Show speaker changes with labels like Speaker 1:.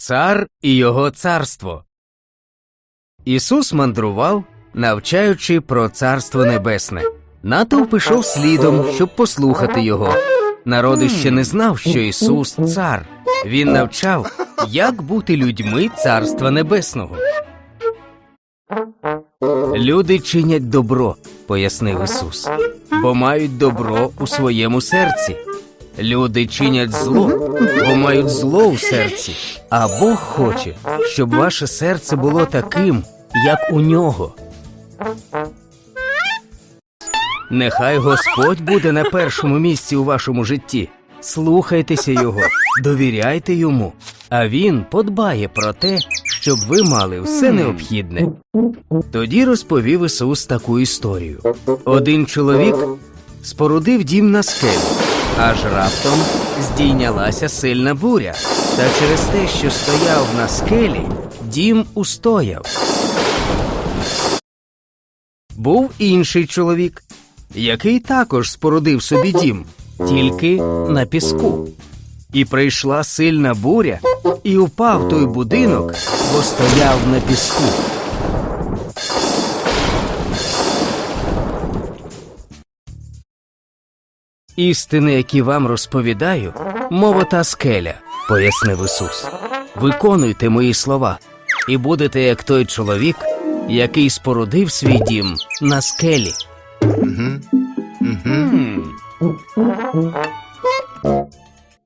Speaker 1: Цар і його царство. Ісус мандрував, навчаючи про царство небесне. Натовп пішов слідом, щоб послухати його. Народ ще не знав, що Ісус цар. Він навчав, як бути людьми царства небесного. Люди чинять добро, пояснив Ісус, бо мають добро у своєму серці. Люди чинять зло, бо мають зло у серці. А Бог хоче, щоб ваше серце було таким, як у нього. Нехай Господь буде на першому місці у вашому житті. Слухайтеся Його, довіряйте йому, а Він подбає про те, щоб ви мали все необхідне. Тоді розповів Ісус таку історію. Один чоловік спорудив дім на скелі, аж раптом здійнялася сильна буря, та через те, що стояв на скелі, дім устояв. Був інший чоловік, який також спорудив собі дім, тільки на піску. І прийшла сильна буря, і упав той будинок, бо стояв на піску. Істини, які вам розповідаю, мова та скеля, пояснив Ісус. Виконуйте мої слова, і будете як той чоловік, який спорудив свій дім на скелі. М.